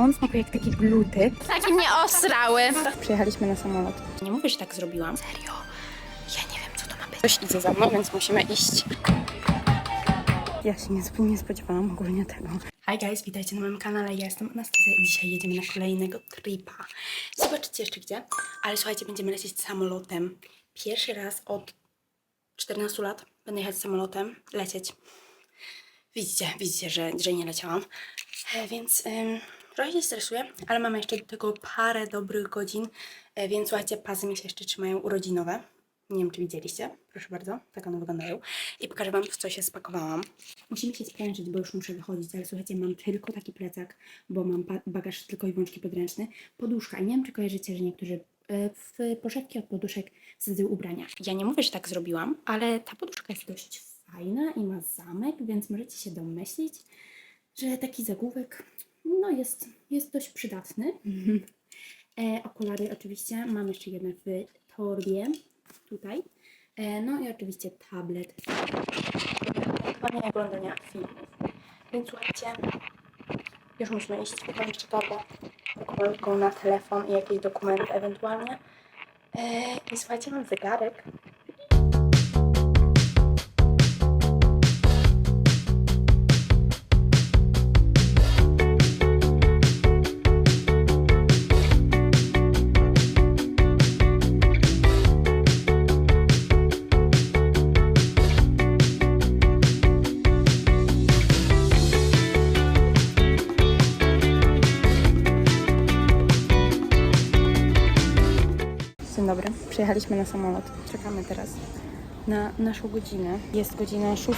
On smakuje jak taki gluty. Takie mnie osrały. Przyjechaliśmy na samolot. Nie mówię, że tak zrobiłam. Serio. Ja nie wiem, co to ma być. Ktoś idzie za mną, więc musimy iść. Ja się nie, nie spodziewałam ogólnie tego. Hi guys, witajcie na moim kanale. Ja jestem Anastazja i dzisiaj jedziemy na kolejnego tripa. Zobaczycie jeszcze gdzie. Ale słuchajcie, będziemy lecieć samolotem. Pierwszy raz od 14 lat będę jechać samolotem, lecieć. Widzicie, widzicie, że, że nie leciałam. E, więc ym, trochę się stresuję, ale mamy jeszcze do tego parę dobrych godzin, e, więc słuchajcie, pasy mi się jeszcze trzymają urodzinowe. Nie wiem, czy widzieliście. Proszę bardzo, tak one wyglądają. I pokażę Wam, w co się spakowałam. Musimy się sprężyć, bo już muszę wychodzić, ale słuchajcie, mam tylko taki plecak, bo mam ba- bagaż tylko i wyłącznie podręczny. Poduszka. I nie wiem, czy kojarzycie, że niektórzy e, w poszewki od poduszek wsadzają ubrania. Ja nie mówię, że tak zrobiłam, ale ta poduszka jest dość fajna i ma zamek, więc możecie się domyślić, że taki zagłówek no jest, jest dość przydatny. E, okulary oczywiście mam jeszcze jedne w torbie tutaj. E, no i oczywiście tablet. Panie oglądania filmów. Więc słuchajcie, już musimy iść. Mam jeszcze torbę dokumentką na telefon i jakieś dokumenty ewentualnie. E, I słuchajcie, mam zegarek. Przyjechaliśmy na samolot. Czekamy teraz na naszą godzinę. Jest godzina 6.06.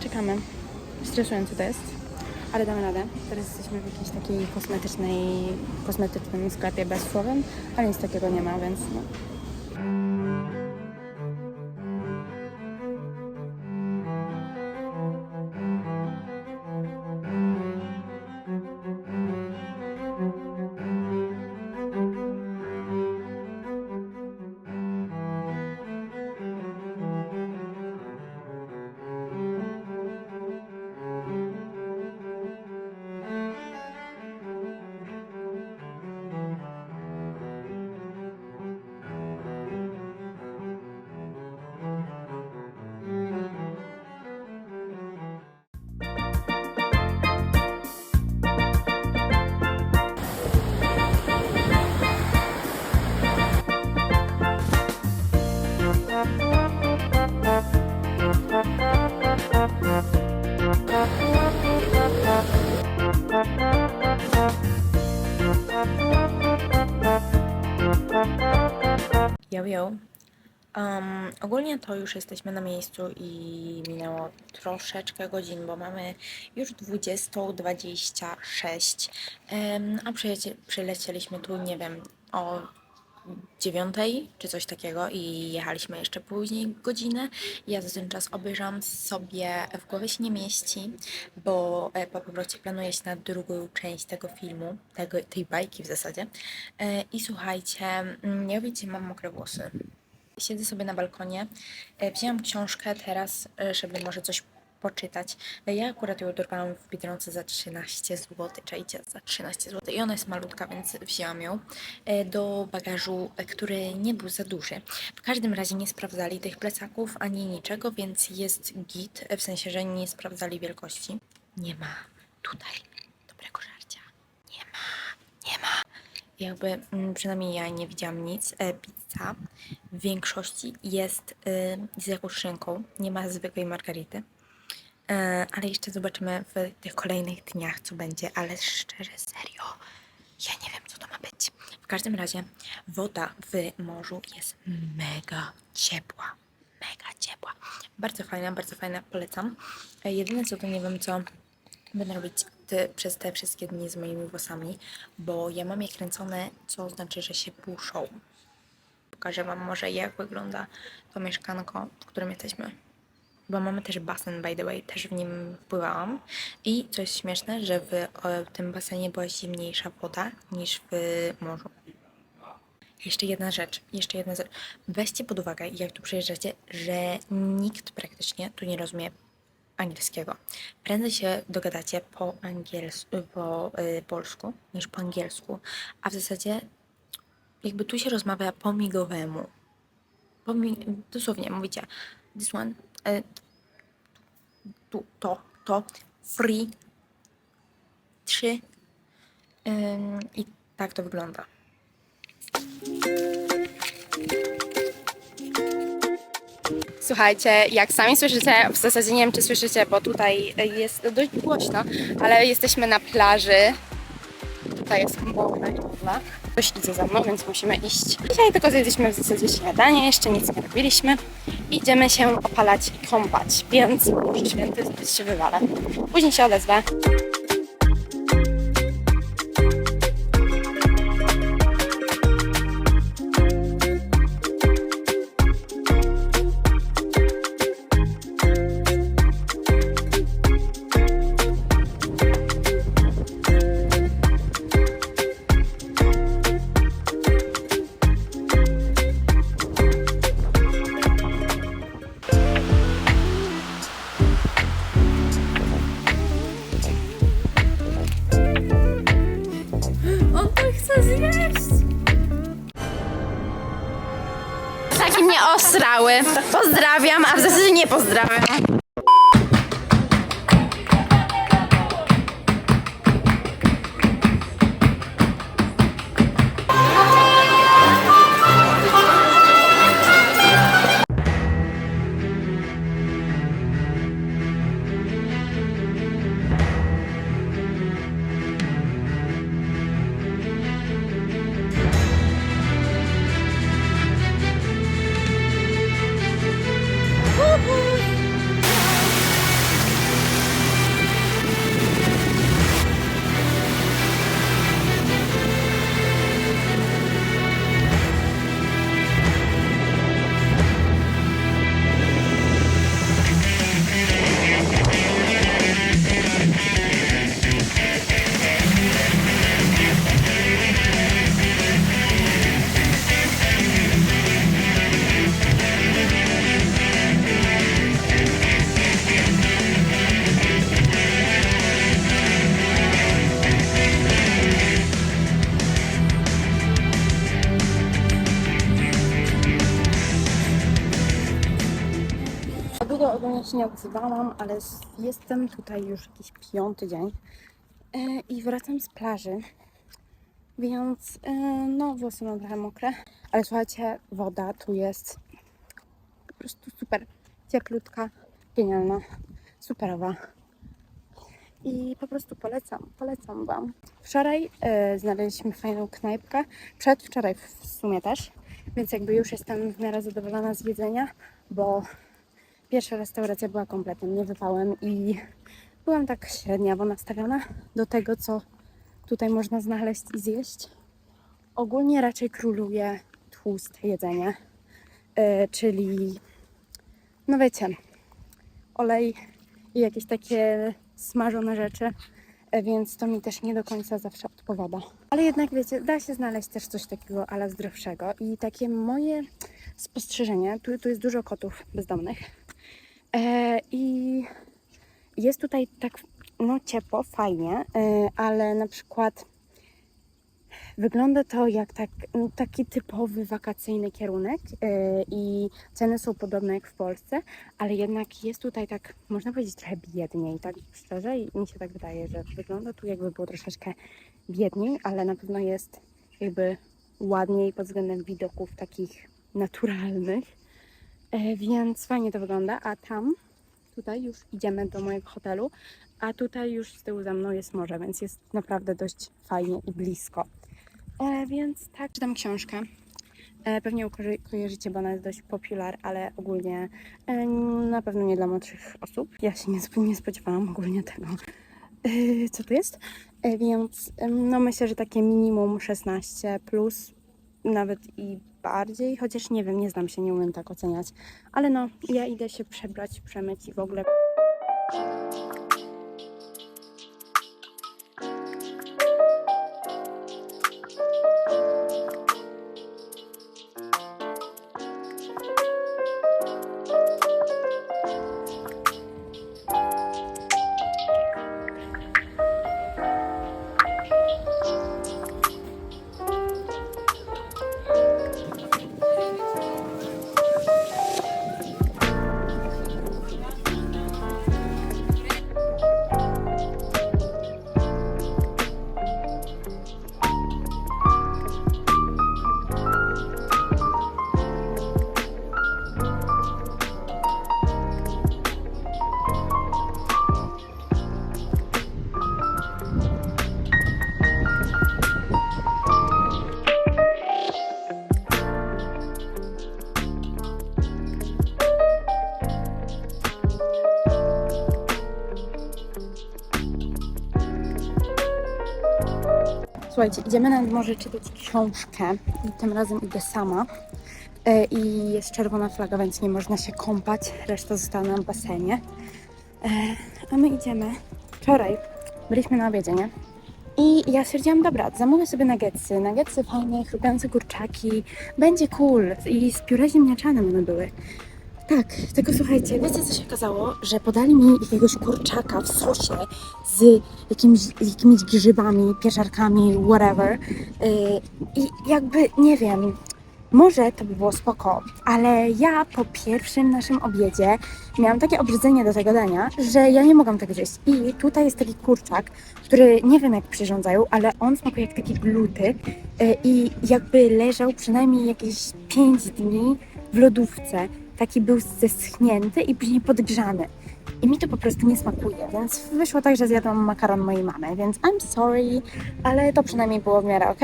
Czekamy. Stresujące to jest, ale damy radę. Teraz jesteśmy w jakiejś takiej kosmetycznej, kosmetycznym sklepie bezsłowym, ale nic takiego nie ma, więc no. To już jesteśmy na miejscu i minęło troszeczkę godzin, bo mamy już 20.26, um, a przylecie, przylecieliśmy tu, nie wiem, o dziewiątej czy coś takiego i jechaliśmy jeszcze później godzinę. Ja za ten czas obejrzałam sobie, w głowie się nie mieści, bo e, po powrocie planuję się na drugą część tego filmu, tego, tej bajki w zasadzie. E, I słuchajcie, mm, ja wiecie, mam mokre włosy. Siedzę sobie na balkonie. E, Wzięłam książkę teraz, e, żeby może coś poczytać. E, Ja akurat ją dorwałam w Biedronce za 13 zł, czajcie, za 13 zł i ona jest malutka, więc wzięłam ją do bagażu, który nie był za duży. W każdym razie nie sprawdzali tych plecaków ani niczego, więc jest git, w sensie, że nie sprawdzali wielkości. Nie ma tutaj dobrego żarcia. Nie ma, nie ma jakby mm, przynajmniej ja nie widziałam nic. E, pizza w większości jest y, z jakąś szynką, nie ma zwykłej margarity. E, ale jeszcze zobaczymy w tych kolejnych dniach, co będzie, ale szczerze, serio, ja nie wiem, co to ma być. W każdym razie woda w morzu jest mega ciepła. Mega ciepła. Bardzo fajna, bardzo fajna, polecam. E, jedyne co to nie wiem, co będę robić te, przez te wszystkie dni z moimi włosami, bo ja mam je kręcone, co znaczy, że się puszą. Pokażę Wam może jak wygląda to mieszkanko, w którym jesteśmy. Bo mamy też basen, by the way, też w nim pływałam. I co jest śmieszne, że w e, tym basenie była zimniejsza woda niż w morzu. Jeszcze jedna rzecz, jeszcze jedna rzecz. Weźcie pod uwagę, jak tu przyjeżdżacie, że nikt praktycznie tu nie rozumie angielskiego. Prędzej się dogadacie po, angiels- po y, polsku niż po angielsku, a w zasadzie jakby tu się rozmawia po migowemu. Po mi- dosłownie mówicie this one, y, tu, to, to, free, trzy ym, i tak to wygląda. Słuchajcie, jak sami słyszycie, w zasadzie nie wiem czy słyszycie, bo tutaj jest dość głośno, ale jesteśmy na plaży. Tutaj jest w ogóle. Ktoś idzie za mną, więc musimy iść. Dzisiaj tylko zjedliśmy w zasadzie śniadanie, jeszcze nic nie robiliśmy. Idziemy się opalać i kąpać, więc Boże święty, się wywalę. Później się odezwę. Pozdrawiam, a w zasadzie nie pozdrawiam. Ogólnie się nie odzywałam, ale jestem tutaj już jakiś piąty dzień e, i wracam z plaży, więc e, no włosy mam trochę mokre, ale słuchajcie, woda tu jest po prostu super, cieplutka, genialna, superowa i po prostu polecam, polecam Wam. Wczoraj e, znaleźliśmy fajną knajpkę, przedwczoraj w sumie też, więc jakby już jestem w miarę zadowolona z jedzenia, bo Pierwsza restauracja była kompletnym niewypałem i byłam tak średniawo nastawiona do tego, co tutaj można znaleźć i zjeść. Ogólnie raczej króluje tłuste jedzenie, e, czyli no wiecie, olej i jakieś takie smażone rzeczy, e, więc to mi też nie do końca zawsze odpowiada. Ale jednak wiecie, da się znaleźć też coś takiego ala zdrowszego i takie moje spostrzeżenie, tu, tu jest dużo kotów bezdomnych, I jest tutaj tak no, ciepło, fajnie, e, ale na przykład wygląda to jak tak, no, taki typowy wakacyjny kierunek e, i ceny są podobne jak w Polsce, ale jednak jest tutaj tak, można powiedzieć, trochę biedniej, tak szczerze i mi się tak wydaje, że wygląda tu jakby było troszeczkę biedniej, ale na pewno jest jakby ładniej pod względem widoków takich naturalnych. E, więc fajnie to wygląda, a tam, tutaj już idziemy do mojego hotelu, a tutaj już z tyłu za mną jest morze, więc jest naprawdę dość fajnie i blisko. E, więc tak, czytam książkę. E, pewnie ją kojarzycie, bo ona jest dość popular, ale ogólnie e, na pewno nie dla młodszych osób. Ja się nie, nie spodziewałam ogólnie tego, e, co tu jest. E, więc em, no myślę, że takie minimum 16 plus nawet i bardziej, chociaż nie wiem, nie znam się, nie umiem tak oceniać. Ale no, ja idę się przebrać, przemyć i w ogóle. Słuchajcie, idziemy nad morze czytać książkę tym razem idę sama. E, I jest czerwona flaga, więc nie można się kąpać. Reszta została na basenie. E, A my idziemy. Wczoraj byliśmy na obiedzie, nie? I ja stwierdziłam, dobra, zamówię sobie nuggetsy. Nuggetsy fajne, chrupiące kurczaki. Będzie cool. I z pióre ziemniaczanym one były. Tak, tylko słuchajcie, wiecie co się okazało? Że podali mi jakiegoś kurczaka w sosie z jakimiś, jakimiś grzybami, pieczarkami, whatever. Yy, I jakby, nie wiem, może to by było spoko, ale ja po pierwszym naszym obiedzie miałam takie obrzydzenie do tego dania, że ja nie mogłam tego zjeść. I tutaj jest taki kurczak, który nie wiem jak przyrządzają, ale on smakuje jak takie gluty yy, i jakby leżał przynajmniej jakieś 5 dni w lodówce. Taki był zeschnięty i później podgrzany. I mi to po prostu nie smakuje, więc wyszło tak, że zjadłam makaron mojej mamy, więc I'm sorry, ale to przynajmniej było w miarę ok.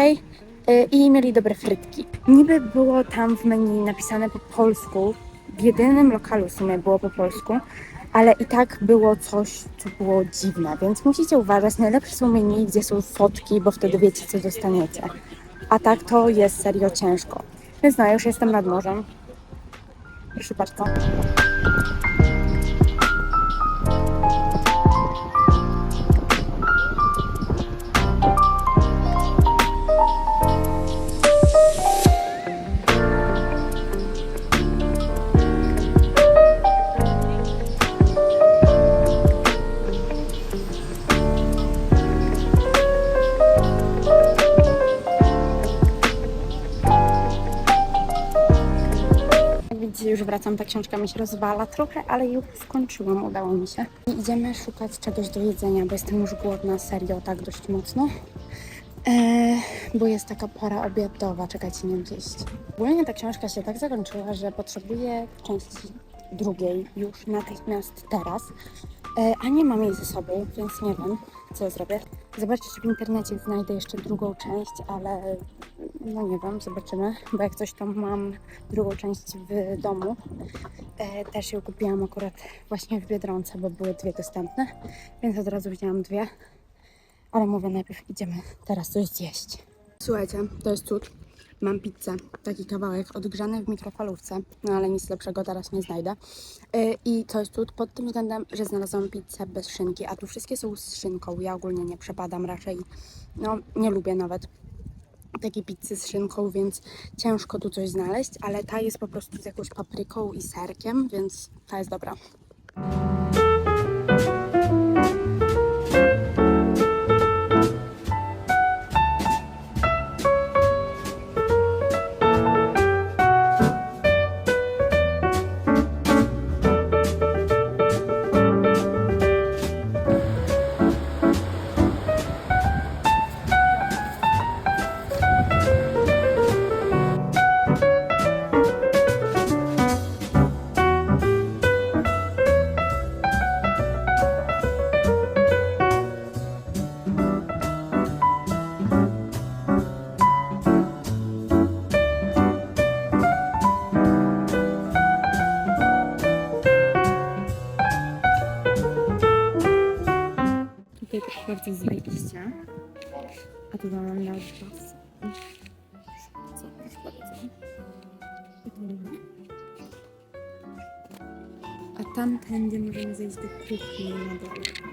I mieli dobre frytki. Niby było tam w menu napisane po polsku, w jedynym lokalu w sumie było po polsku, ale i tak było coś, co było dziwne, więc musicie uważać. Najlepsze są menu, gdzie są fotki, bo wtedy wiecie, co dostaniecie. A tak to jest serio ciężko. Więc no, już jestem nad morzem. Proszę bardzo. Wracam, ta książka mi się rozwala trochę, ale już skończyłam, udało mi się. I idziemy szukać czegoś do jedzenia, bo jestem już głodna, serio, tak dość mocno. Eee, bo jest taka pora obiadowa, czekajcie, nie wiem gdzie iść. Ogólnie ta książka się tak zakończyła, że potrzebuję części drugiej już natychmiast teraz, e, a nie mam jej ze sobą, więc nie wiem, co zrobię. Zobaczcie, czy w internecie znajdę jeszcze drugą część, ale no nie wiem, zobaczymy, bo jak coś to mam drugą część w domu. E, też ją kupiłam akurat właśnie w Biedronce, bo były dwie dostępne, więc od razu wzięłam dwie. Ale mówię, najpierw idziemy teraz coś zjeść. Słuchajcie, to jest cud. Mam pizzę, taki kawałek odgrzany w mikrofalówce, no ale nic lepszego teraz nie znajdę. Yy, I to jest cud pod tym względem, że znalazłam pizzę bez szynki, a tu wszystkie są z szynką. Ja ogólnie nie przepadam raczej, no nie lubię nawet takiej pizzy z szynką, więc ciężko tu coś znaleźć, ale ta jest po prostu z jakąś papryką i serkiem, więc ta jest dobra. Bardzo zajebiście. A tu mam na was. Co, proszę bardzo. A tamtędy możemy zejść do kuchni na dole.